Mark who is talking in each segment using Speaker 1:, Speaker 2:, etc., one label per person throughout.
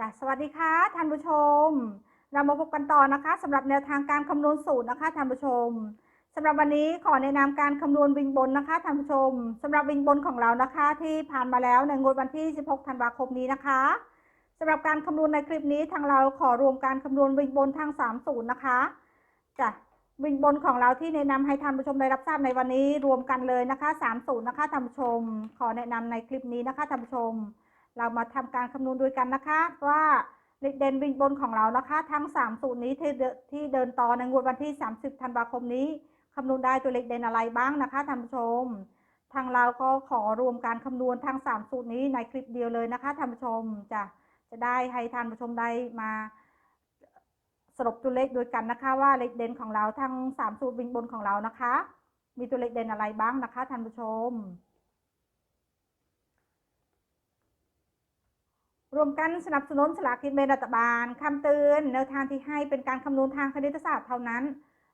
Speaker 1: จ้ะสวัสดีค่ะท่านผู้ชม เรามาพบกันต่อนะคะสำหรับแนวทางการคำนวณสูตรนะคะท่านผู้ชมสำหรับวันนี้ขอแนะนำการคำนวณวิงบนนะคะท่านผู้ชมสำหรับวิงบนของเรานะคะ ที่ผ่านมาแล้วในงวดวันที่ 16 ธันวาคมนี้นะคะสำหรับการคำนวณในคลิปนี้ทางเราขอรวมการคำนวณวิงบนทาง3สูตรนะคะจ้ะวิงบนของเราที่แนะนำให้ท่านผู้ชมได้รับทราบในวันนี้รวมกันเลยนะคะ3สูตรนะคะท่านผู้ชม ขอแนะนำในคลิปนี้นะคะท่านผู้ชม เรามาทำการคำนวณด้วยกันนะคะ ว่าเลขเด่นวิ่งบนของเรานะคะ ทั้ง3สูตรนี้ที่เดินที่เดินต่อในงวดวันที่ 30 ธันวาคมนี้คำนวณได้ตัวเลขเด่นอะไรบ้างนะคะท่านผู้ชม ทางเราก็ขอรวมการคำนวณทั้ง3สูตรนี้ในคลิปเดียวเลยนะคะท่านผู้ชมจะจะได้ให้ท่านผู้ชมได้มาสรุปตัวเลขด้วยกันนะคะ ว่าเลขเด่นของเราทั้ง3สูตรวิ่งบนของเรานะคะ มีตัวเลขเด่นอะไรบ้างนะคะท่านผู้ชม รวมกันสนับสนุนสลากกินแบ่งรัฐบาลคำเตือนแนวทางที่ให้เป็นการคำนวณทางคณิตศาสตร์เท่านั้น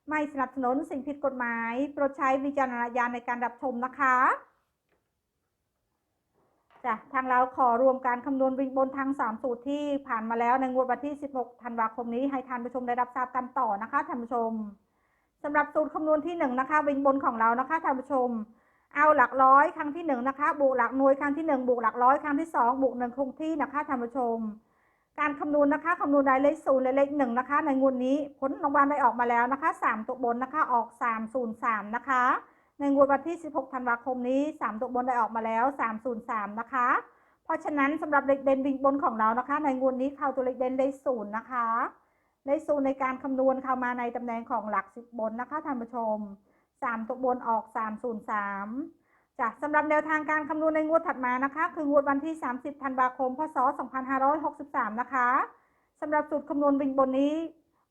Speaker 1: ไม่สนับสนุนสิ่งผิดกฎหมาย โปรดใช้วิจารณญาณในการรับชมนะคะจ้ะทางเราขอรวมการคำนวณวิ่งบนทาง 3 สูตรที่ผ่านมาแล้วในงวดวันที่ 16 ธันวาคมนี้ให้ท่านผู้ชมได้รับทราบกันต่อนะคะท่านผู้ชมสำหรับสูตรคำนวณที่ 1 นะคะวิ่งบนของเรานะคะท่านผู้ชม เอาหลักร้อยครั้งที่หนึ่งนะคะ บวกหลักหน่วยครั้งที่หนึ่งบวกหลักร้อยครั้งที่สองบวกหนึ่งคงที่นะคะท่านผู้ชม การคำนวณนะคะคำนวณได้เลขศูนย์และเลขหนึ่งนะคะ ในงวดนี้ผลรางวัลได้ออกมาแล้วนะคะสามตัวบนนะคะออกสามศูนย์สามนะคะ ในงวดวันที่สิบหกธันวาคมนี้สามตัวบนได้ออกมาแล้วสามศูนย์สามนะคะ เพราะฉะนั้นสำหรับเลขเด่นวิ่งบนของเรานะคะ ในงวดนี้เข้าตัวเลขเด่นเลขศูนย์นะคะ เลขศูนย์ในการคำนวณเข้ามาในตำแหน่งของหลักสิบบนนะคะท่านผู้ชม สามตัวบนออกสามศูนย์สามจ้ะสำหรับแนวทางการคำนวณในงวดถัดมานะคะ คืองวดวันที่ 30 ธันวาคม พศ 2563 นะคะสำหรับสูตรคำนวณวิ่งบนนี้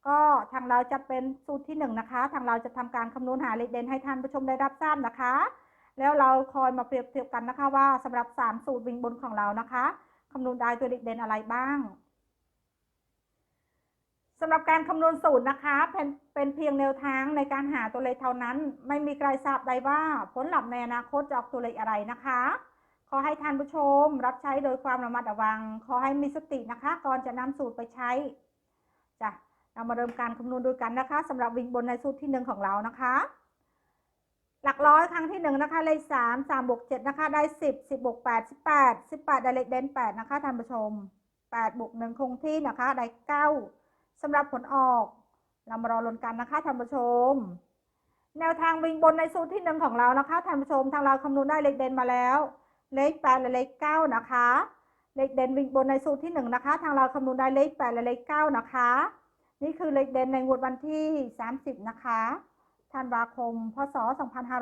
Speaker 1: ก็ทางเราจะเป็นสูตรที่ 1 นะคะ ทางเราจะทำการคำนวณหาเลขเด่นให้ท่านผู้ชมได้รับทราบนะคะ แล้วเราคอยมาเปรียบเทียบกันนะคะว่าสำหรับ 3 สูตรวิ่งบนของเรานะคะคำนวณได้ตัวเลขเด่นอะไรบ้าง สำหรับการคำนวณสูตรนะคะเป็นเป็นเพียงแนวทางในการหาตัวเลขเท่านั้น ไม่มีใครทราบได้ว่าผลลัพธ์ในอนาคตจะออกตัวเลขอะไรนะคะ ขอให้ท่านผู้ชมรับใช้โดยความระมัดระวัง ขอให้มีสตินะคะ ก่อนจะนำสูตรไปใช้จ้ะเรามาเริ่มการคำนวณด้วยกันนะคะสำหรับวิ่งบนในสูตรที่หนึ่งของเรานะคะ หลักร้อยครั้งที่หนึ่งนะคะเลขสามสามบวกเจ็ดนะคะ ได้สิบสิบบวกแปดสิบแปดสิบแปดได้เลขเด่นแปดนะคะท่านผู้ชมแปดบวกหนึ่งคงที่นะคะ ได้เก้า สำหรับผลออก เรามารอลุ้นกันนะคะท่านผู้ชม แนวทางวิ่งบนในสูตรที่หนึ่งของเรานะคะท่านผู้ชมทางเราคำนวณได้เลขเด่นมาแล้ว เลขแปดและเลขเก้านะคะ เลขเด่นวิ่งบนในสูตรที่หนึ่งนะคะ ทางเราคำนวณได้เลขแปดและเลขเก้านะคะ นี่คือเลขเด่นในงวดวันที่30นะคะธันวาคม พศ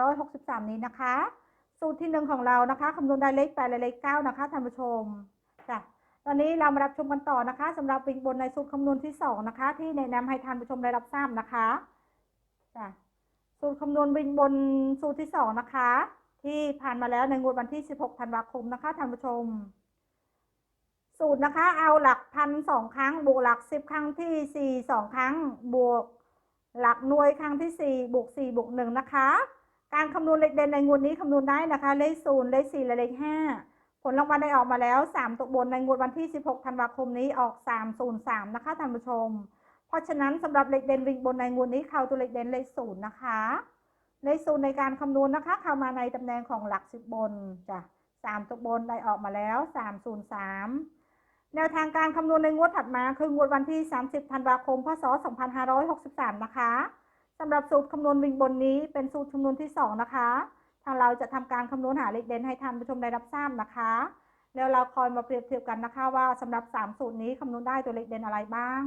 Speaker 1: 2563 นี้นะคะ สูตรที่หนึ่งของเรานะคะคำนวณได้เลขแปดและเลขเก้านะคะท่านผู้ชมจ้ะ ตอนนี้เรามารับชมกันต่อนะคะสำหรับวิ่งบนในสูตรคำนวณที่สองนะคะ ที่แนะนำให้ท่านผู้ชมได้รับทราบนะคะจ้ะสูตรคำนวณวิ่งบนสูตรที่สองนะคะ ที่ผ่านมาแล้วในงวดวันที่ 16ธันวาคมนะคะท่านผู้ชม สูตรนะคะ เอาหลักพันสองครั้ง บวกหลักสิบครั้งที่สี่สองครั้ง บวกหลักหน่วยครั้งที่สี่บวกสี่บวกหนึ่งนะคะ การคำนวณเลขเด่นในงวดนี้คำนวณได้นะคะ เลขศูนย์เลขสี่และเลขห้า ผลรางวัลได้ออกมาแล้ว 3 ตัวบนในงวดวันที่ 16 ธันวาคมนี้ออก 303 นะคะท่านผู้ชม เพราะฉะนั้นสำหรับเลขเด่นวิ่งบนในงวดนี้เข้าตัวเลขเด่นเลขศูนย์นะคะ เลขศูนย์ในการคำนวณนะคะ เข้ามาในตำแหน่งของหลักสิบบนจ้ะ3ตัวบนได้ออกมาแล้ว 303 แนวทางการคำนวณในงวดถัดมาคืองวดวันที่ 30 ธันวาคม พศ 2563 นะคะสำหรับสูตรคำนวณวิ่งบนนี้เป็นสูตรคำนวณที่ 2 นะคะ ทางเราจะทำการคำนวณหาเลขเด่นให้ท่านผู้ชมได้รับทราบนะคะ แล้วเราคอยมาเปรียบเทียบกันนะคะ ว่าสำหรับ 3 สูตรนี้คำนวณได้ตัวเลขเด่นอะไรบ้าง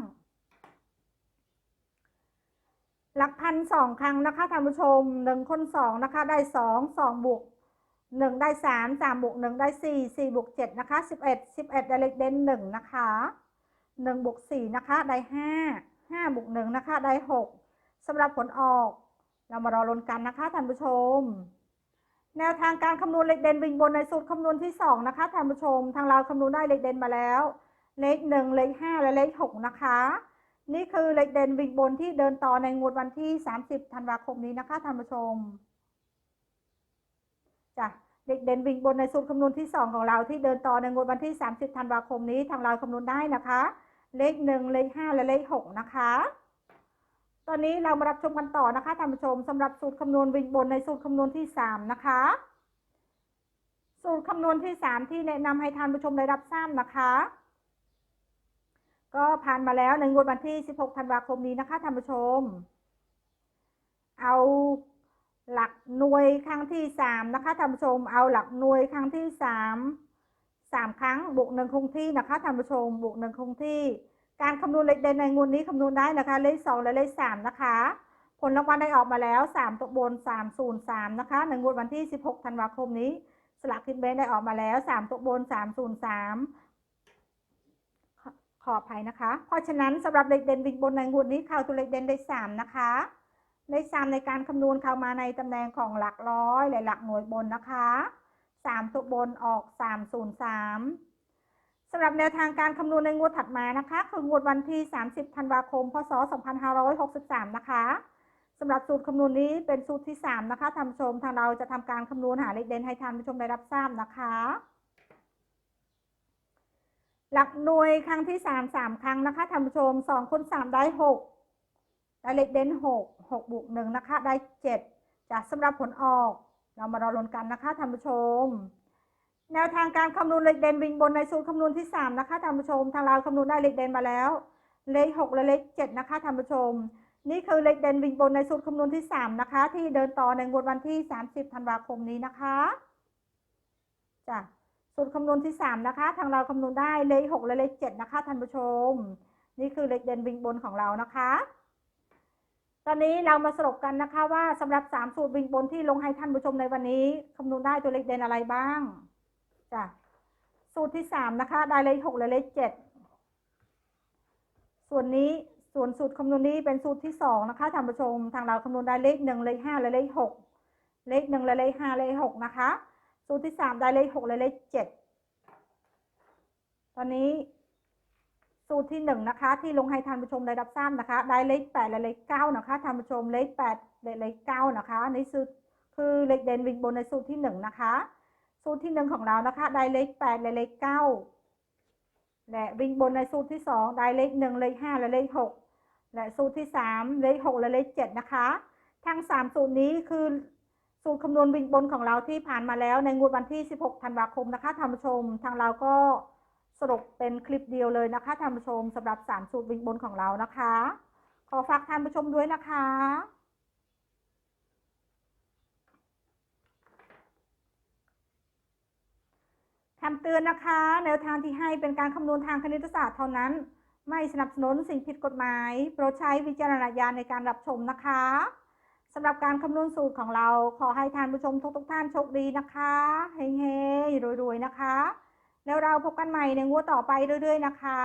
Speaker 1: หลักพันสองครั้งนะคะท่านผู้ชมหนึ่งคนสองนะคะได้สองสองบวกหนึ่งได้สามสามบวกหนึ่งได้สี่สี่บวกเจ็ดนะคะสิบเอ็ดสิบเอ็ดได้เลขเด่นหนึ่งนะคะหนึ่งบวกสี่นะคะได้ห้าห้าบวกหนึ่งนะคะได้หกสำหรับผลออก เรามารอลุ้นกันนะคะท่านผู้ชม แนวทางการคำนวณเลขเด่นวิ่งบนในสูตรคำนวณที่ 2 นะคะท่านผู้ชม ทางเราคำนวณได้เลขเด่นมาแล้ว เลข 1 เลข 5 และเลข 6 นะคะ นี่คือเลขเด่นวิ่งบนที่เดินต่อในงวดวันที่ 30 ธันวาคมนี้นะคะท่านผู้ชมจ้ะเด็กเด่นวิ่งบนในสูตรคำนวณที่ 2 ของเราที่เดินต่อในงวดวันที่ 30 ธันวาคมนี้ ทางเราคำนวณได้นะคะ เลข 1 เลข 5 และเลข 6 นะคะ ตอนนี้เรามารับชมกันต่อนะคะท่านผู้ชมสำหรับสูตรคำนวณวิ่งบนในสูตรคำนวณที่ 3 นะคะ สูตรคำนวณที่ 3 ที่แนะนำให้ท่านผู้ชมได้รับทราบนะคะ ก็ผ่านมาแล้วในงวดวันที่ 16 ธันวาคมนี้นะคะท่านผู้ชม เอาหลักหน่วยครั้งที่ 3 นะคะท่านผู้ชม เอาหลักหน่วยครั้งที่ 3 3 ครั้งบวกหนึ่งคงที่นะคะท่านผู้ชมบวกหนึ่งคงที่ การคำนวณเลขเด่นในงวดนี้คำนวณได้นะคะ เลข2และเลข3นะคะ ผลรางวัลได้ออกมาแล้ว3ตัวบน303นย์สามนะคะในงวดวันที่16ธันวาคมนี้ สลากกินแบ่งได้ออกมาแล้ว3ตัวบน303ขอขออภัยนะคะ เพราะฉะนั้นสำหรับเลขเด่นวิ่งบนในงวดนี้เข้าตัวเลขเด่นได้3นะคะเลข3ในการคำนวณเข้ามาในตำแหน่งของหลักร้อยและหลักหน่วยบนนะคะ3ตัวบนออก303สาม สำหรับแนวทางการคำนวณในงวดถัดมานะคะ คืองวดวันที่ 30 ธันวาคม พศ 2563 นะคะสำหรับสูตรคำนวณนี้เป็นสูตรที่ 3 นะคะท่านผู้ชมทางเราจะทำการคำนวณหาเลขเด่นให้ท่านผู้ชมได้รับทราบนะคะ หลักหน่วยครั้งที่ 3 3 ครั้งนะคะท่านผู้ชม2คูณ3ได้ 6 ได้เลขเด่น 6 6บวก1นะคะ ได้ 7จากสำหรับผลออก เรามารอลุ้นกันนะคะท่านผู้ชม แนวทางการคำนวณเลขเด่นวิ่งบนในสูตรคำนวณที่ 3 นะคะท่านผู้ชม ทางเราคำนวณได้เลขเด่นมาแล้ว เลข 6 และเลข 7 นะคะท่านผู้ชม นี่คือเลขเด่นวิ่งบนในสูตรคำนวณที่ 3 นะคะ ที่เดินต่อในงวดวันที่ 30 ธันวาคมนี้นะคะจ้ะสูตรคำนวณที่ 3 นะคะ ทางเราคำนวณได้เลข 6 และเลข 7 นะคะท่านผู้ชม นี่คือเลขเด่นวิ่งบนของเรานะคะตอนนี้เรามาสรุปกันนะคะว่าสำหรับ 3 สูตรวิ่งบนที่ลงให้ท่านผู้ชมในวันนี้คำนวณได้ตัวเลขเด่นอะไรบ้าง จ้ะสูตรที่3นะคะ ได้เลข6และเลข7ส่วนนี้ส่วนสูตรคำนวณนี้เป็นสูตรที่2นะคะท่านผู้ชมทางเราคำนวณได้เลข1เลข5และเลข6เลข1และเลข5เลข6นะคะ สูตรที่3ได้เลข6และเลข7ตอนนี้สูตรที่หนึ่งนะคะ ที่ลงให้ท่านผู้ชมได้รับทราบนะคะ ได้เลขแปดและเลขเก้านะคะท่านผู้ชมเลขแปดและเลขเก้านะคะนี่คือคือเลขเด่นวิ่งบนในสูตรที่หนึ่งนะคะ สูตรที่หนึ่งของเรานะคะ ได้เลขแปดและเลขเก้าและวิ่งบนในสูตรที่สองได้เลขหนึ่งเลขห้าและเลขหกและสูตรที่สามเลขหกและเลขเจ็ดนะคะ ทั้งสามสูตรนี้คือสูตรคำนวณวิ่งบนของเราที่ผ่านมาแล้วในงวดวันที่ 16 ธันวาคมนะคะท่านผู้ชม ทางเราก็สรุปเป็นคลิปเดียวเลยนะคะท่านผู้ชมสำหรับ3สูตรวิ่งบนของเรานะคะ ขอฝากท่านผู้ชมด้วยนะคะ คำเตือนนะคะ แนวทางที่ให้เป็นการคำนวณทางคณิตศาสตร์เท่านั้น ไม่สนับสนุนสิ่งผิดกฎหมาย โปรดใช้วิจารณญาณในการรับชมนะคะสำหรับการคำนวณสูตรของเรา ขอให้ท่านผู้ชมทุกๆท่านโชคดีนะคะเฮ้ยๆรวยๆนะคะ แล้วเราพบกันใหม่ในงวดต่อไปเรื่อยๆ นะคะ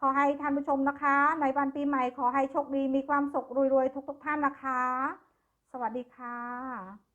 Speaker 1: ขอให้ท่านผู้ชมนะคะ ในวันปีใหม่ขอให้โชคดีมีความสุขรวยๆทุกๆท่านนะคะ สวัสดีค่ะ